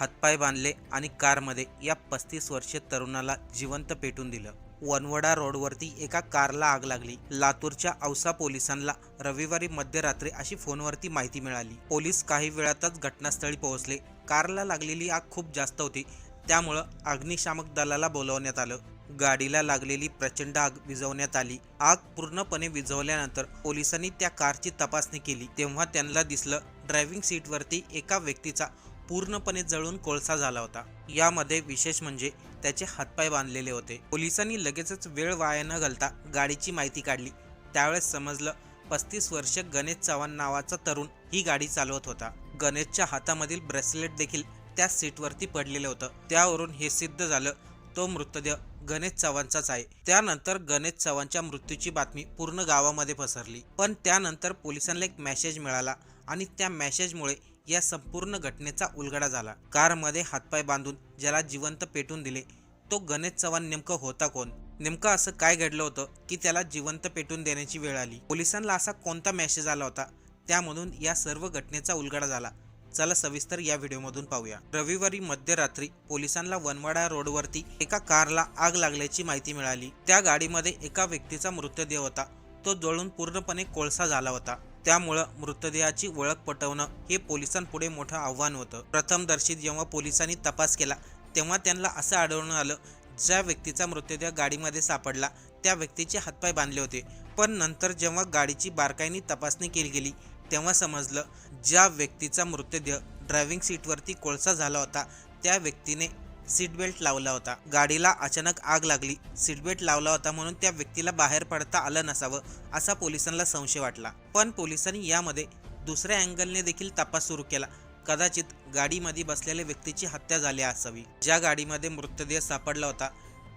हातपाय बांधले आणि कारमध्ये या पस्तीस वर्षीय तरुणाला जिवंत पेटून दिलं. वनवडा रोडवरती एका कारला आग लागली. लातूरच्या औसा पोलिसांना रविवारी मध्यरात्री अशी फोनवरती माहिती मिळाली. पोलीस काही वेळातच घटनास्थळी पोहोचले. कारला लागलेली आग खूप जास्त होती. त्यामुळं अग्निशामक दलाला बोलवण्यात आलं. गाडीला लागलेली प्रचंड आग विझवण्यात आली. आग पूर्णपणे विझवल्यानंतर पोलिसांनी त्या कारची तपासणी केली. तेव्हा त्यांना दिसलं ड्रायव्हिंग सीटवरती एका व्यक्तीचा पूर्णपणे जळून कोळसा झाला होता. यामध्ये विशेष म्हणजे त्याचे हातपाय बांधलेले होते. पोलिसांनी लगेचच वेळ वाया न घालता गाडीची माहिती काढली. त्यावेळेस समजलं पस्तीस वर्ष गणेश चव्हाण नावाचा तरुण ही गाडी चालवत होता. गणेशच्या हातामधील ब्रेसलेट देखील त्या सीटवरती पडलेलं होतं. त्यावरून हे सिद्ध झालं तो मृतदेह गणेश चव्हाणचाच आहे. त्यानंतर गणेश चव्हाणच्या मृत्यूची बातमी पूर्ण गावामध्ये पसरली. पण त्यानंतर पोलिसांना एक मेसेज मिळाला आणि त्या मेसेजमुळे या संपूर्ण घटनेचा उलगडा झाला. कारमध्ये हातपाय बांधून ज्याला जिवंत पेटून दिले तो गणेश चव्हाण नेमकं होता कोण? नेमकं असं काय घडलं होतं की त्याला जिवंत पेटून देण्याची वेळ आली? पोलिसांना असा कोणता मेसेज आला होता? त्यामधून या सर्व घटनेचा उलगडा झाला. चला सविस्तर या व्हिडिओमधून पाहूया. रविवारी मध्यरात्री पोलिसांना वनवाडा रोडवरती एका कारला आग लागल्याची माहिती मिळाली. त्या गाडीमध्ये एका व्यक्तीचा मृतदेह होता. तो जळून पूर्णपणे कोळसा झाला होता. त्यामुळं मृतदेहाची ओळख पटवणं हे पोलिसांपुढे मोठं आव्हान होतं. प्रथमदर्शी जेव्हा पोलिसांनी तपास केला तेव्हा त्यांना असं आढळून आलं ज्या व्यक्तीचा मृतदेह गाडीमध्ये सापडला त्या व्यक्तीचे हातपाय बांधले होते. पण नंतर जेव्हा गाडीची बारकाईने तपासणी केली गेली तेव्हा समजलं ज्या व्यक्तीचा मृतदेह ड्रायव्हिंग सीटवरती कोळसा झाला होता त्या व्यक्तीने सीट बेल्ट लावला होता. गाडीला अचानक आग लागली. सीट बेल्ट लावला होता म्हणून त्या व्यक्तीला बाहेर पडता आलं नसावं असा पोलिसांना संशय वाटला. पण पोलिसांनी यामध्ये दुसऱ्या अँगलने देखील तपास सुरू केला. कदाचित गाडीमध्ये बसलेल्या व्यक्तीची हत्या झाली असावी. ज्या गाडीमध्ये मृतदेह सापडला होता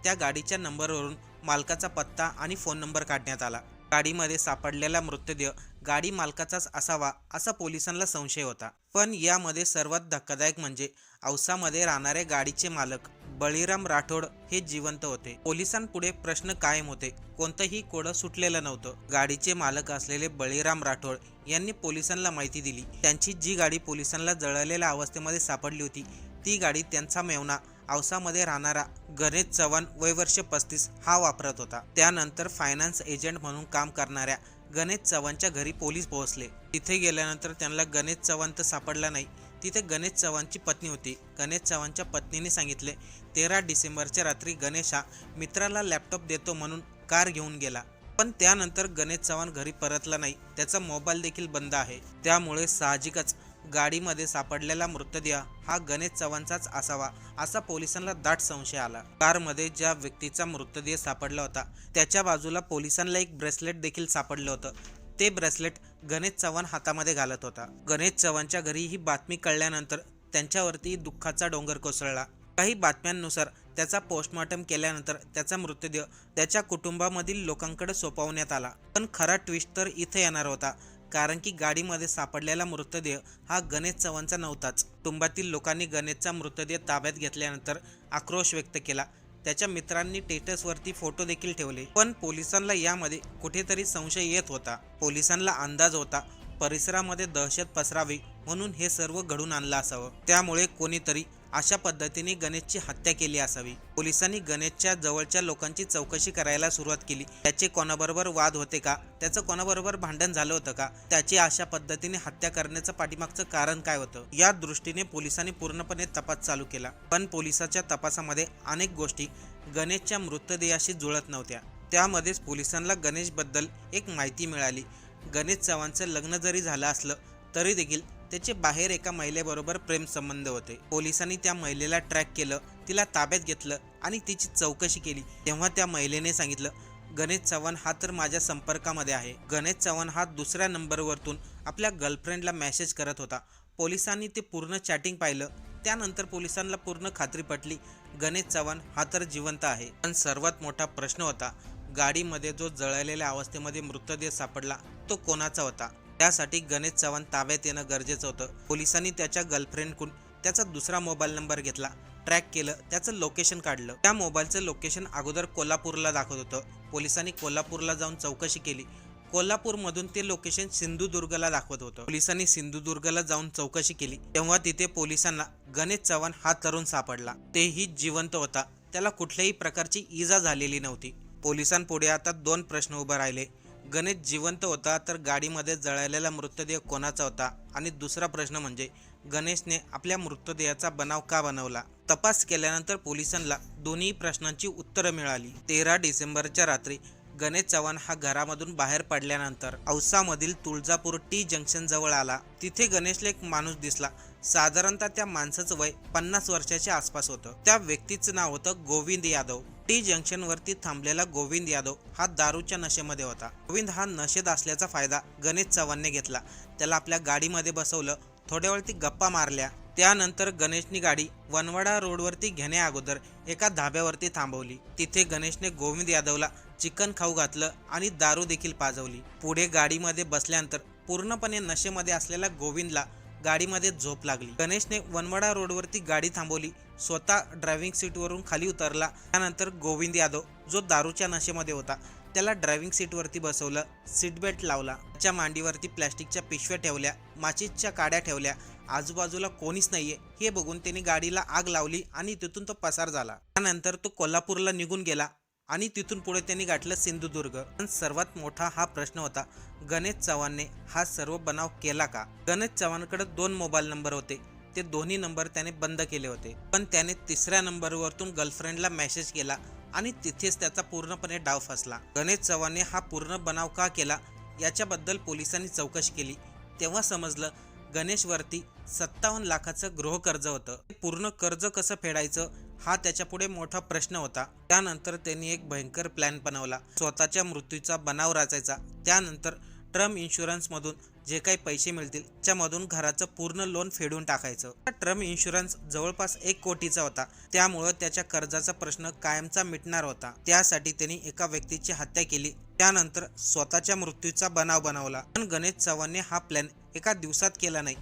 त्या गाडीच्या नंबरवरून मालकाचा पत्ता आणि फोन नंबर काढण्यात आला. गाडीमध्ये सापडलेला मृतदेह गाडी मालकाचाच असावा असा पोलिसांना संशय होता. पण यामध्ये सर्वात धक्कादायक म्हणजे औसामध्ये राहणारे गाडीचे मालक बळीराम राठोड हे जिवंत होते. पोलिसांपुढे प्रश्न कायम होते. कोणतंही कोडं सुटलेलं नव्हतं. गाडीचे मालक असलेले बळीराम राठोड यांनी पोलिसांना माहिती दिली. त्यांची जी गाडी पोलिसांना जळलेल्या अवस्थेमध्ये सापडली होती ती गाडी त्यांचा मेवना औसामध्ये राहणारा गणेश चव्हाण वयवर्ष पस्तीस हा वापरत होता. त्यानंतर फायनान्स एजंट म्हणून काम करणाऱ्या गणेश चव्हाणच्या घरी पोलीस पोहोचले. तिथे गेल्यानंतर त्यांना गणेश चव्हाण तर सापडला नाही. तिथे गणेश चव्हाणची पत्नी होती. गणेश चव्हाणच्या पत्नीने सांगितले तेरा डिसेंबरच्या रात्री गणेश हा मित्राला लॅपटॉप देतो म्हणून कार घेऊन गेला. पण त्यानंतर गणेश चव्हाण घरी परतला नाही. त्याचा मोबाईल देखील बंद आहे. त्यामुळे साहजिकच गाडीमध्ये सापडलेला मृतदेह हा गणेश चव्हाणचाच असावा असा पोलिसांना दाट संशय आला. कारमध्ये ज्या व्यक्तीचा मृतदेह सापडला होता त्याच्या बाजूला पोलिसांना एक ब्रेसलेट देखील सापडलं होतं. ते ब्रेसलेट गणेश चव्हाण हातामध्ये घालत होता. गणेश चव्हाणच्या घरी ही बातमी कळल्यानंतर त्यांच्यावरती दुःखाचा डोंगर कोसळला. काही बातम्यांनुसार त्याचा पोस्टमॉर्टम केल्यानंतर त्याचा मृतदेह त्याच्या कुटुंबामधील लोकांकडे सोपवण्यात आला. पण खरा ट्विस्ट तर इथे येणार होता. कारण की गाडीमध्ये सापडलेला मृतदेह हा गणेश चव्हाणचा नव्हताच. कुटुंबातील लोकांनी गणेशचा मृतदेह ताब्यात घेतल्यानंतर आक्रोश व्यक्त केला. त्याच्या मित्रांनी टेटसवरती फोटो देखील ठेवले. पण पोलिसांना यामध्ये कुठेतरी संशय येत होता. पोलिसांना अंदाज होता परिसरामध्ये दहशत पसरावी म्हणून हे सर्व घडून आणलं असावं. त्यामुळे कोणीतरी अशा पद्धतीने गणेशची हत्या केली असावी. पोलिसांनी गणेशच्या जवळच्या लोकांची चौकशी करायला सुरुवात केली. त्याचे कोणाबरोबर वाद होते का? त्याचं कोणाबरोबर भांडण झालं होतं का? त्याची अशा पद्धतीने हत्या करण्याचं पाठीमागचं कारण काय होतं? या दृष्टीने पोलिसांनी पूर्णपणे तपास चालू केला. पण पोलिसाच्या तपासामध्ये अनेक गोष्टी गणेशच्या मृतदेहाशी जुळत नव्हत्या. त्यामध्येच पोलिसांना गणेशबद्दल एक माहिती मिळाली. गणेश चव्हाणचं लग्न जरी झालं असलं तरी देखील त्याचे बाहेर एका महिलेबरोबर प्रेम संबंध होते. पोलिसांनी त्या महिलेला ट्रॅक केलं तिला ताब्यात घेतलं आणि तिची चौकशी केली. तेव्हा त्या महिलेने सांगितलं गणेश चव्हाण हा तर माझ्या संपर्कामध्ये आहे. गणेश चव्हाण हा दुसऱ्या नंबरवरतून आपल्या गर्लफ्रेंडला मेसेज करत होता. पोलिसांनी ते पूर्ण चॅटिंग पाहिलं. त्यानंतर पोलिसांना पूर्ण खात्री पटली गणेश चव्हाण हा तर जिवंत आहे. पण सर्वात मोठा प्रश्न होता गाडीमध्ये जो जळलेल्या अवस्थेमध्ये मृतदेह सापडला तो कोणाचा होता? त्यासाठी गणेश चव्हाण ताब्यात येणं गरजेचं होतं. पोलिसांनी त्याच्या गर्लफ्रेंडकडून त्याचा दुसरा मोबाईल नंबर घेतला. ट्रॅक केलं त्याचं लोकेशन काढलं. त्या मोबाईलचं लोकेशन अगोदर कोल्हापूरला दाखवत होतं. पोलिसांनी कोल्हापूरला जाऊन चौकशी केली. कोल्हापूरमधून ते लोकेशन सिंधुदुर्गला दाखवत होतं. पोलिसांनी सिंधुदुर्गला जाऊन चौकशी केली. तेव्हा तिथे पोलिसांना गणेश चव्हाण हा तरुण सापडला. तेही जिवंत होता. त्याला कुठल्याही प्रकारची इजा झालेली नव्हती. पोलिसांपुढे आता दोन प्रश्न उभे राहिले. गणेश जिवंत होता तर गाडीमध्ये जळालेला मृतदेह कोणाचा होता? आणि दुसरा प्रश्न म्हणजे गणेशने आपल्या मृतदेहाचा बनाव का बनवला? तपास केल्यानंतर पोलिसांना दोन्ही प्रश्नांची उत्तरं मिळाली. तेरा डिसेंबरच्या रात्री गणेश चव्हाण हा घरामधून बाहेर पडल्यानंतर औसामधील तुळजापूर टी जंक्शन जवळ आला. तिथे गणेशला एक माणूस दिसला. साधारणतः त्या माणसाचं वय पन्नास वर्षाच्या आसपास होतं. त्या व्यक्तीचं नाव होतं गोविंद यादव. टी जंक्शन वरती थांबलेला गोविंद यादव हा दारूच्या नशेमध्ये होता. गोविंद हा नशेत असल्याचा फायदा गणेश चव्हाणने घेतला. त्याला आपल्या गाडीमध्ये बसवलं थोड्या वेळ ती गप्पा मारल्या. त्यानंतर गणेशनी गाडी वनवाडा रोडवरती घेण्या अगोदर एका धाब्यावरती थांबवली. तिथे गणेशने गोविंद यादवला चिकन खाऊ घातलं आणि दारू देखील पाजवली. पुढे गाडीमध्ये बसल्यानंतर पूर्णपणे नशेमध्ये असलेल्या गोविंदला गाडीमध्ये झोप लागली. गणेशने वनवाडा रोडवरती गाडी थांबवली. स्वतः ड्रायव्हिंग सीटवरून खाली उतरला. त्यानंतर गोविंद यादव जो दारूच्या नशेमध्ये होता त्याला ड्रायव्हिंग सीटवरती बसवलं सीट बेल्ट लावला त्याच्या मांडीवरती प्लॅस्टिकच्या पिशव्या ठेवल्या माचीसच्या काड्या ठेवल्या. आजूबाजूला कोणीच नाहीये. हे बघून त्यांनी गाडीला आग लावली आणि तिथून तो पसार झाला. त्यानंतर तो कोल्हापूरला निघून गेला आणि तिथून पुढे त्यांनी गाठलं सिंधुदुर्ग. पण सर्वात मोठा हा प्रश्न होता गणेश चव्हाणने हा सर्व बनाव केला का? गणेश चव्हाणकडे दोन मोबाईल नंबर होते. ते दोन्ही नंबर त्याने बंद केले होते. पण त्याने तिसऱ्या नंबरवरतून गर्लफ्रेंडला मेसेज केला आणि तिथेच त्याचा पूर्णपणे डाव फसला. गणेश चव्हाणने हा पूर्ण बनाव का केला याच्याबद्दल पोलिसांनी चौकशी केली. तेव्हा समजलं गणेशवरती सत्तावन्न लाखाचं गृहकर्ज होतं. ते पूर्ण कर्ज कसं फेडायचं हा त्याच्यापुढे मोठा प्रश्न होता. त्यानंतर त्यांनी एक भयंकर प्लॅन बनवला. स्वतःच्या मृत्यूचा बनाव रचायचा त्यानंतर टर्म इन्शुरन्समधून जे काही पैसे मिळतील त्यामधून घराचं पूर्ण लोन फेडून टाकायचं. टर्म इन्शुरन्स जवळपास एक कोटीचा होता. त्यामुळं त्याच्या कर्जाचा प्रश्न कायमचा मिटणार होता. त्यासाठी त्यांनी एका व्यक्तीची हत्या केली. त्यानंतर स्वतःच्या मृत्यूचा बनाव बनवला. पण गणेश चव्हाणने हा प्लॅन एका दिवसात केला नाही.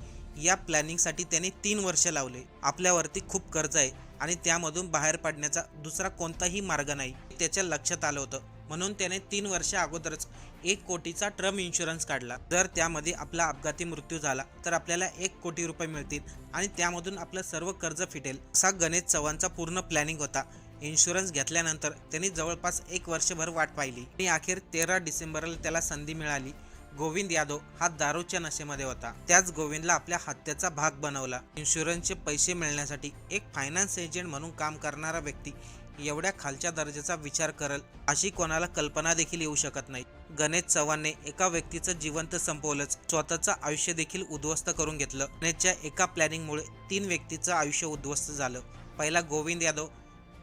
या प्लॅनिंगसाठी त्याने तीन वर्ष लावले. आपल्यावरती खूप कर्ज आहे आणि त्यामधून बाहेर पडण्याचा दुसरा कोणताही मार्ग नाही. त्याच्या लक्षात आलं होतं. म्हणून त्याने तीन वर्ष अगोदरच एक कोटीचा टर्म इन्शुरन्स काढला. जर त्यामध्ये आपला अपघाती मृत्यू झाला तर आपल्याला एक कोटी रुपये मिळतील आणि त्यामधून आपलं सर्व कर्ज फिटेल असा गणेश चव्हाणचा पूर्ण प्लॅनिंग होता. इन्शुरन्स घेतल्यानंतर त्यांनी जवळपास एक वर्षभर वाट पाहिली. आणि अखेर तेरा डिसेंबरला त्याला संधी मिळाली. गोविंद यादव हा दारूच्या नशेमध्ये होता. त्याच गोविंदला आपल्या हत्याचा भाग बनवला. इन्शुरन्सचे पैसे मिळण्यासाठी एक फायनान्स एजंट म्हणून काम करणारा व्यक्ती एवढ्या खालच्या दर्जाचा विचार करल अशी कोणाला कल्पना देखील येऊ शकत नाही. गणेश चव्हाणने एका व्यक्तीचं जिवंत संपवलंच. स्वतःचं आयुष्य देखील उद्ध्वस्त करून घेतलं. गणेशच्या एका प्लॅनिंगमुळे तीन व्यक्तीचं आयुष्य उद्ध्वस्त झालं. पहिला गोविंद यादव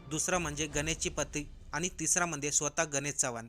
दुसरा म्हणजे गणेशची पत्नी आणि तिसरा म्हणजे स्वतः गणेश चव्हाण.